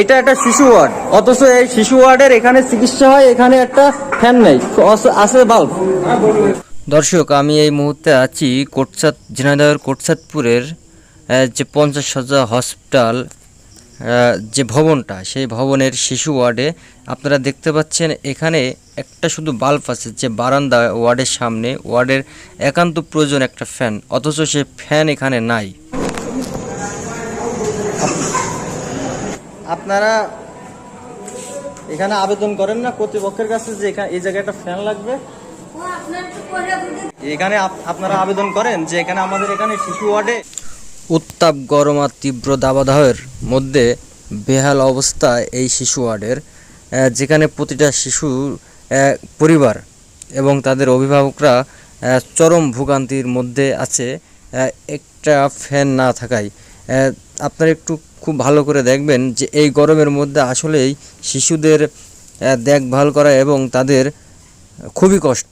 এটা একটা শিশু ওয়ার্ড। অথচ এই শিশু ওয়ার্ডের এখানে চিকিৎসা হয়, এখানে একটা ফ্যান নেই। আছে বাল্ব দর্শক, আমি এই মুহূর্তে আছি কোটসাদ ঝিনাইদহের কোটসাদপুরের যে পঞ্চাশ সজ্জা হসপিটাল যে ভবনটা, সেই ভবনের শিশু ওয়ার্ডে আপনারা দেখতে পাচ্ছেন এখানে একটা শুধু বাল্ব আছে, যে বারান্দা ওয়ার্ডের সামনে। ওয়ার্ডের একান্ত প্রয়োজন একটা ফ্যান অথচ সে ফ্যান এখানে নাই। আপনারা এখানে আবেদন করেন না, কর্তৃপক্ষের কাছে যে এই জায়গায় একটা ফ্যান লাগবে। এখানে আপ- আপনারা আবেদন করেন যে এখানে আমাদের এখানে শিশু ওয়ার্ডে উত্তাপ, গরম আর তীব্র দাবাদাহের মধ্যে বেহাল অবস্থা এই শিশু ওয়ার্ডের যেখানে প্রতিটা শিশু পরিবার এবং তাদের অভিভাবকরা চরম ভোগান্তির মধ্যে আছে একটা ফ্যান না থাকায়। আপনারা একটু খুব ভালো করে দেখবেন যে এই গরমের মধ্যে আসলেই শিশুদের দেখভাল করা এবং তাদের খুবই কষ্ট।